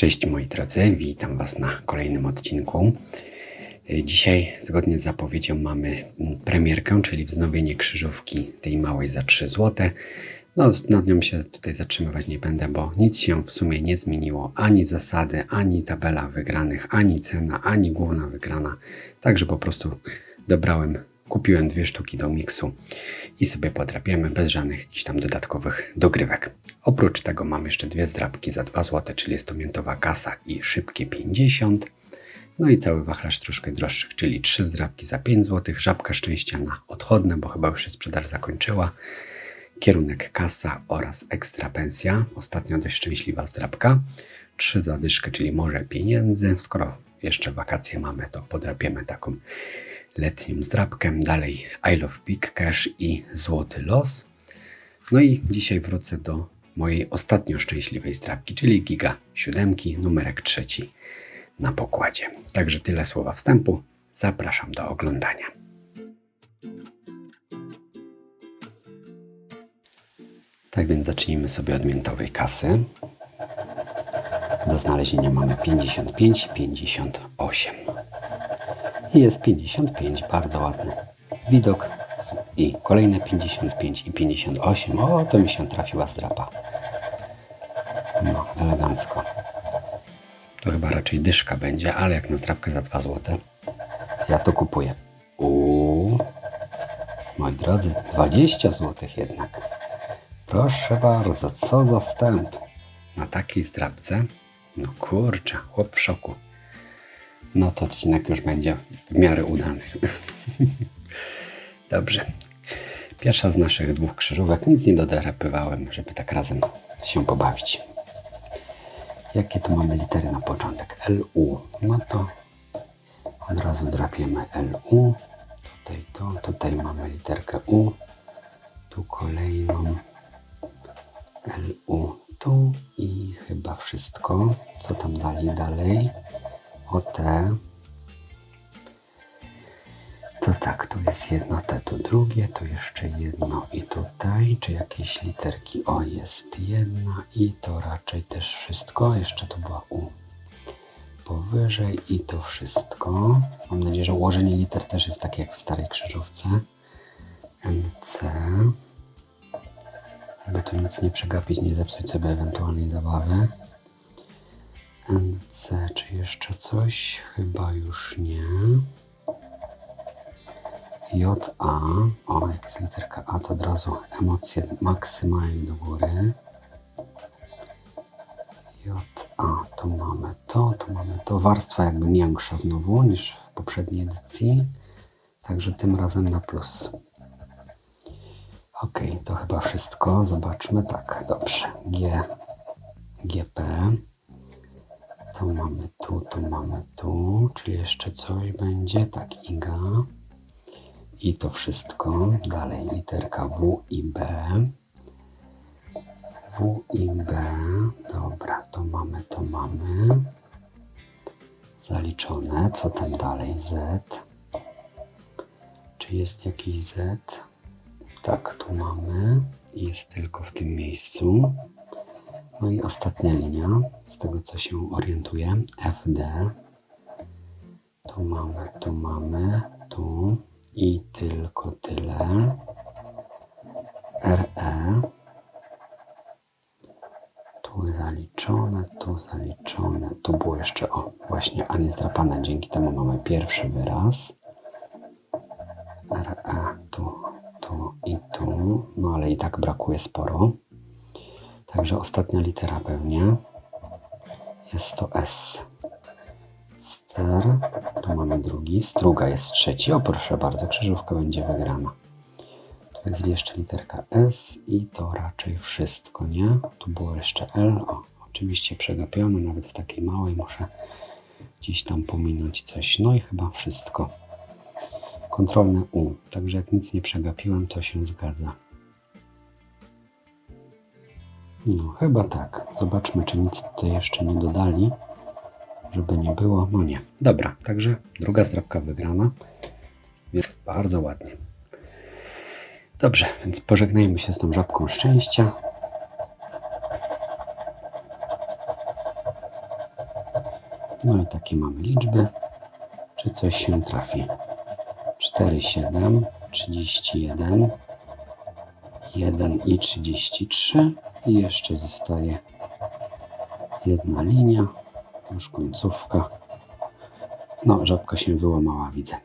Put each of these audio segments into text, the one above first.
Cześć moi drodzy, witam Was na kolejnym odcinku. Dzisiaj, zgodnie z zapowiedzią, mamy premierkę, czyli wznowienie krzyżówki tej małej za 3 zł. No, nad nią się tutaj zatrzymywać nie będę, bo nic się w sumie nie zmieniło. Ani zasady, ani tabela wygranych, ani cena, ani główna wygrana. Także po prostu dobrałem, kupiłem dwie sztuki do miksu i sobie podrapiemy bez żadnych jakichś tam dodatkowych dogrywek. Oprócz tego mam jeszcze dwie zdrabki za 2 zł, czyli jest to miętowa kasa i szybkie 50. No i cały wachlarz troszkę droższych, czyli trzy zdrabki za 5 zł, żabka szczęścia na odchodne, bo chyba już się sprzedaż zakończyła. Kierunek kasa oraz ekstra pensja. Ostatnio dość szczęśliwa zdrabka. Trzy zadyszkę, czyli może pieniędzy. Skoro jeszcze wakacje mamy, to podrapiemy taką letnią zdrabkę. Dalej I Love Big Cash i Złoty Los. No i dzisiaj wrócę do mojej ostatnio szczęśliwej zdrabki, czyli Giga siódemki, numerek trzeci na pokładzie. Także tyle słowa wstępu. Zapraszam do oglądania. Tak więc zacznijmy sobie od miętowej kasy. Do znalezienia mamy 55, 58. I jest 55, bardzo ładny widok. I kolejne 55 i 58. O, to mi się trafiła zdrapa. Elegancko. To chyba raczej dyszka będzie, ale jak na zdrabkę za 2 zł, ja to kupuję. Uuu, moi drodzy, 20 zł jednak. Proszę bardzo, co za wstęp. Na takiej zdrabce? No kurczę, chłop w szoku. No to odcinek już będzie w miarę udany. Dobrze. Pierwsza z naszych dwóch krzyżówek. Nic nie doderapywałem, żeby tak razem się pobawić. Jakie tu mamy litery na początek? LU. No to od razu drapiemy LU. Tutaj to, tutaj mamy literkę U. Tu kolejną LU tu i chyba wszystko. Co tam dali dalej? O T. To tak, tu jest jedno T, tu drugie, tu jeszcze jedno i tutaj, czy jakieś literki? O, jest jedna i to raczej też wszystko. Jeszcze tu była U powyżej i to wszystko. Mam nadzieję, że ułożenie liter też jest takie jak w starej krzyżówce. NC. Aby tu nic nie przegapić, nie zepsuć sobie ewentualnej zabawy. NC, czy jeszcze coś? Chyba już nie. JA. O, jak jest literka A, to od razu emocje maksymalnie do góry. JA, tu mamy to, tu mamy to. Warstwa jakby większa znowu niż w poprzedniej edycji. Także tym razem na plus. Ok, to chyba wszystko. Zobaczmy. Tak, dobrze. G, GP. To mamy tu, tu mamy tu. Czyli jeszcze coś będzie. Tak, IGA. I to wszystko. Dalej literka W i B. W i B. Dobra, to mamy, to mamy. Zaliczone. Co tam dalej? Z. Czy jest jakiś Z? Tak, tu mamy. Jest tylko w tym miejscu. No i ostatnia linia, z tego co się orientuję. FD. Tu mamy, tu mamy, tu i tylko tyle. RE. Tu zaliczone, tu zaliczone. Tu było jeszcze, o, właśnie, a nie zdrapane. Dzięki temu mamy pierwszy wyraz. RE, tu, tu i tu. No ale i tak brakuje sporo. Także ostatnia litera pewnie. Jest to S. Ster. Mamy drugi. Struga jest trzeci. O proszę bardzo, krzyżówka będzie wygrana. Tu jest jeszcze literka S i to raczej wszystko, nie? Tu było jeszcze L. O, oczywiście przegapione, nawet w takiej małej muszę gdzieś tam pominąć coś. No i chyba wszystko. Kontrolne U. Także jak nic nie przegapiłem, to się zgadza. No, chyba tak. Zobaczmy, czy nic tutaj jeszcze nie dodali, żeby nie było. No nie. Dobra, także druga zdrabka wygrana. Więc bardzo ładnie. Dobrze, więc pożegnajmy się z tą żabką szczęścia. No i takie mamy liczby. Czy coś się trafi? 4, 7, 31, 1 i 33. I jeszcze zostaje jedna linia, już końcówka. No, żabka się wyłamała, widzę.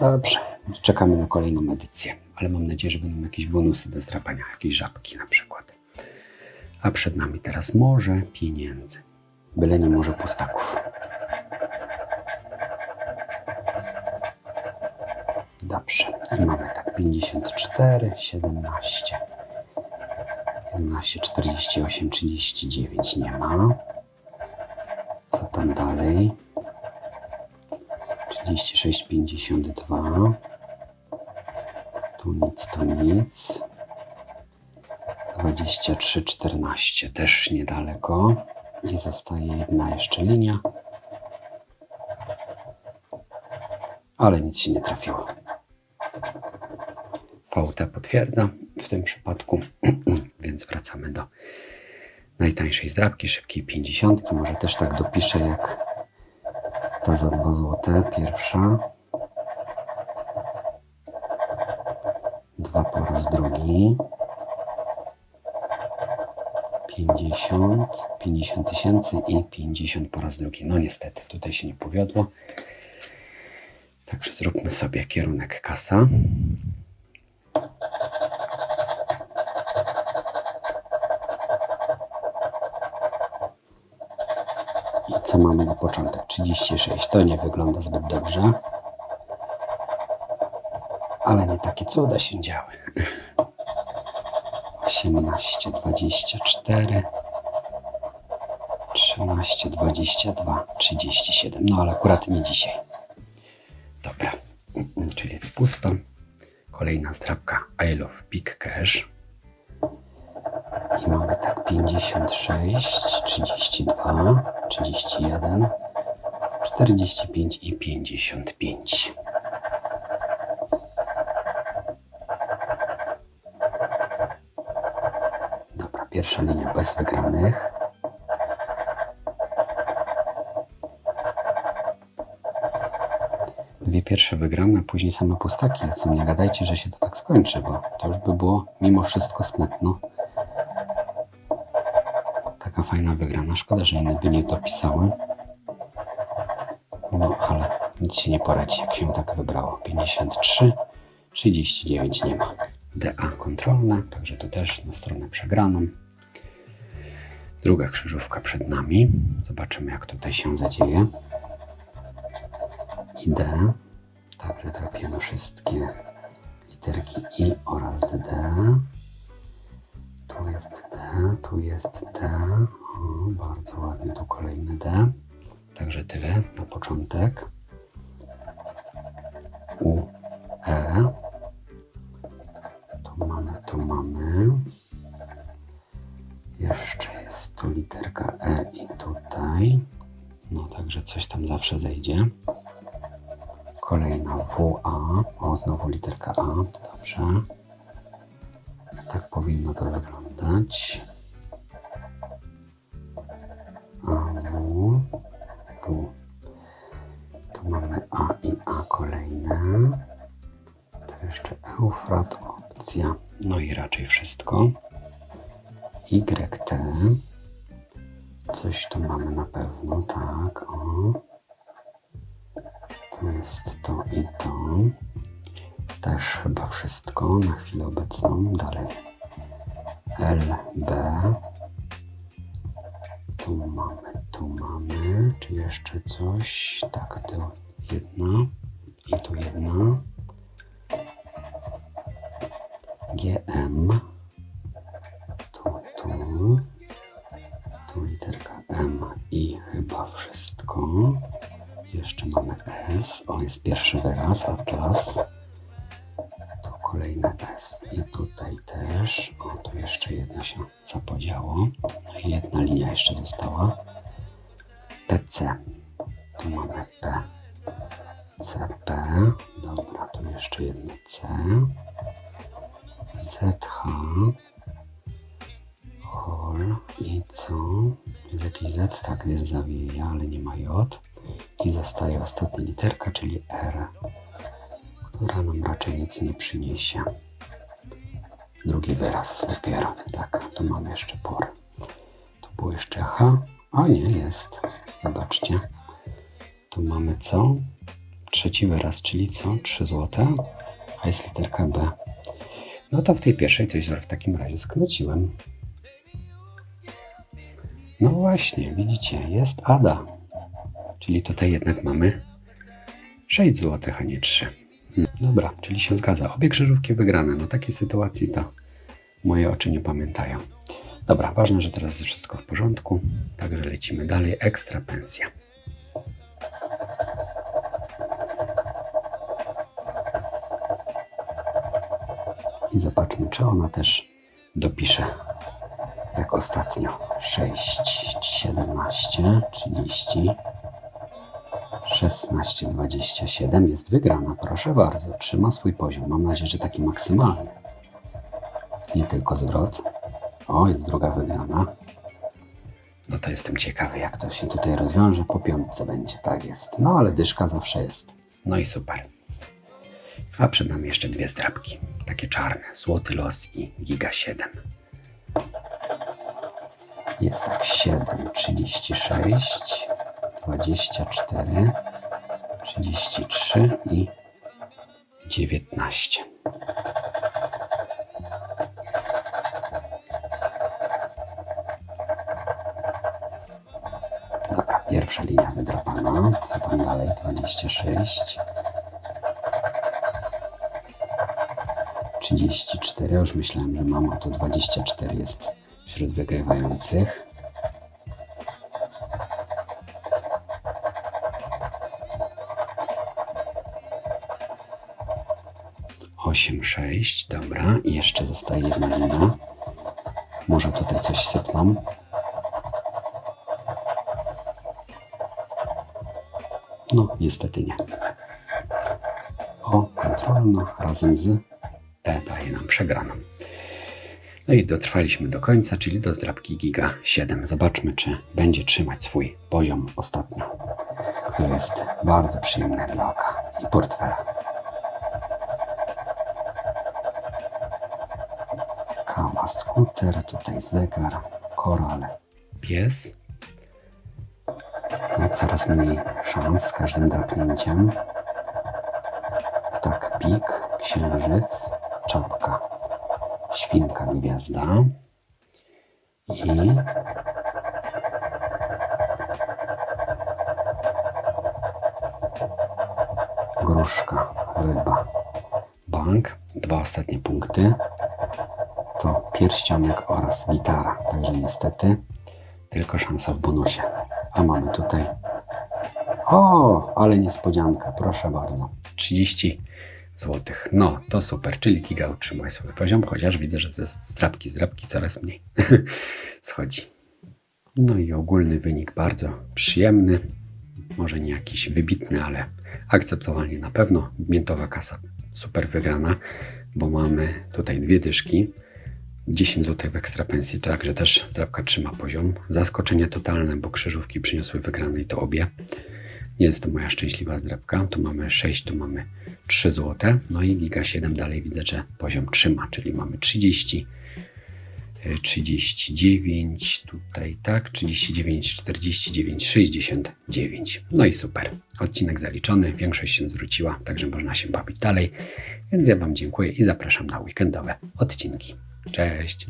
Dobrze, czekamy na kolejną edycję, ale mam nadzieję, że będą jakieś bonusy do zdrapania, jakieś żabki na przykład. A przed nami teraz morze pieniędzy. Byle nie może pustaków. Dobrze, i mamy tak 54, 17, 11, 48, 39 nie ma. Co tam dalej? 36, 52. Tu nic, tu nic. 23, 14 też niedaleko. I zostaje jedna jeszcze linia. Ale nic się nie trafiło. VT potwierdza w tym przypadku, więc wracamy do najtańszej zdrabki, szybkiej 50. Może też tak dopiszę jak ta za 2 złote, pierwsza. Dwa po raz drugi. 50, 50 tysięcy i 50 po raz drugi. No niestety, tutaj się nie powiodło. Także zróbmy sobie kierunek kasa. I co mamy na początek? 36. To nie wygląda zbyt dobrze. Ale nie takie cuda się działy. 18, 24, 13, 22, 37. No ale akurat nie dzisiaj. Dobra, czyli pusto. Kolejna zdrabka I love big cash. I mamy tak 56, 32, 31, 45 i 55. Dobra, pierwsza linia bez wygranych. Dwie pierwsze wygrane, później same pustaki lecą. Nie gadajcie, że się to tak skończy, bo to już by było mimo wszystko smutno. Taka fajna wygrana. Szkoda, że inne nie dopisały. No, ale nic się nie poradzi, jak się tak wybrało. 53, 39 nie ma. DA kontrolne, także to też na stronę przegraną. Druga krzyżówka przed nami. Zobaczymy, jak tutaj się zadzieje. I D. Także drapiemy wszystkie literki I oraz D. Tu jest tu jest D. O, bardzo ładnie, tu kolejny D. Także tyle na początek. U, E. Tu mamy, tu mamy. Jeszcze jest tu literka E i tutaj. No także coś tam zawsze zejdzie. Kolejna WA. O, znowu literka A. Dobrze. Tak powinno to wyglądać. A, W. W. Tu mamy A i A kolejne. Tu jeszcze Eufrat, opcja. No i raczej wszystko. YT. Coś tu mamy na pewno, tak. O. To jest to i to. Też chyba wszystko na chwilę obecną. Dalej. LB. Tu mamy, tu mamy. Czy jeszcze coś? Tak, tu jedna. I tu jedna. GM. Tu, tu. Tu literka M i chyba wszystko. Jeszcze mamy S. O, jest pierwszy wyraz, Atlas. Tu kolejne S i tutaj też. Jeszcze jedno się zapodziało. No i jedna linia jeszcze została. PC. Tu mamy P. CP. Dobra, tu jeszcze jedno C. ZH. Ho, Pol i co? Jest jakiś Z? Tak, jest zawieja, ale nie ma J. I zostaje ostatnia literka, czyli R, która nam raczej nic nie przyniesie. Drugi wyraz dopiero. Tak, tu mamy jeszcze por. Tu było jeszcze H. A nie, jest. Zobaczcie. Tu mamy co? Trzeci wyraz, czyli co? 3 złote. A jest literka B. No to w tej pierwszej coś w takim razie skróciłem. No właśnie, widzicie, jest Ada. Czyli tutaj jednak mamy 6 zł, a nie 3. Dobra, czyli się zgadza. Obie krzyżówki wygrane. No takiej sytuacji to moje oczy nie pamiętają. Dobra, ważne, że teraz jest wszystko w porządku. Także lecimy dalej. Ekstra pensja. I zobaczmy, czy ona też dopisze jak ostatnio. 6, 17, 30, 16, 27 jest wygrana. Proszę bardzo, trzyma swój poziom. Mam nadzieję, że taki maksymalny. Nie tylko zwrot. O, jest druga wygrana. No to jestem ciekawy, jak to się tutaj rozwiąże. Po piątce będzie, tak jest. No ale dyszka zawsze jest. No i super. A przed nami jeszcze dwie zdrabki. Takie czarne. Złoty los i Giga 7. Jest tak 7, 36, 24, 33 i 19. Dobra, pierwsza linia wydrapana. Co tam dalej? 26. 34. Już myślałem, że mam, a to 24 jest wśród wygrywających. Osiem, sześć, dobra. I jeszcze zostaje jedna linia. Może tutaj coś sypną. No, niestety nie. O, kontrolna razem z E daje nam przegraną. No i dotrwaliśmy do końca, czyli do zdrabki Giga 7. Zobaczmy, czy będzie trzymać swój poziom ostatnio, który jest bardzo przyjemny dla oka i portfela. Kawa, skuter, tutaj zegar, koral, pies. No, coraz mniej szans z każdym drapnięciem. Ptak, pik, księżyc, czapka, świnka, gwiazda i gruszka, ryba, bank, dwa ostatnie punkty to pierścionek oraz gitara, także niestety tylko szansa w bonusie. A mamy tutaj o, ale niespodzianka, proszę bardzo. 30 złotych. No, to super, czyli Giga utrzymuje swój poziom, chociaż widzę, że ze strapki z drapki coraz mniej schodzi. No i ogólny wynik bardzo przyjemny. Może nie jakiś wybitny, ale akceptowalnie na pewno. Miętowa kasa super wygrana, bo mamy tutaj dwie dyszki. 10 zł w ekstra pensji, także też zdrabka trzyma poziom. Zaskoczenie totalne, bo krzyżówki przyniosły wygrane i to obie. Nie jest to moja szczęśliwa zdrabka. Tu mamy 6, tu mamy 3 zł. No i Giga 7 dalej widzę, że poziom trzyma, czyli mamy 30, 39, tutaj tak, 39, 49, 69. No i super. Odcinek zaliczony, większość się zwróciła, także można się bawić dalej. Więc ja Wam dziękuję i zapraszam na weekendowe odcinki. Cześć!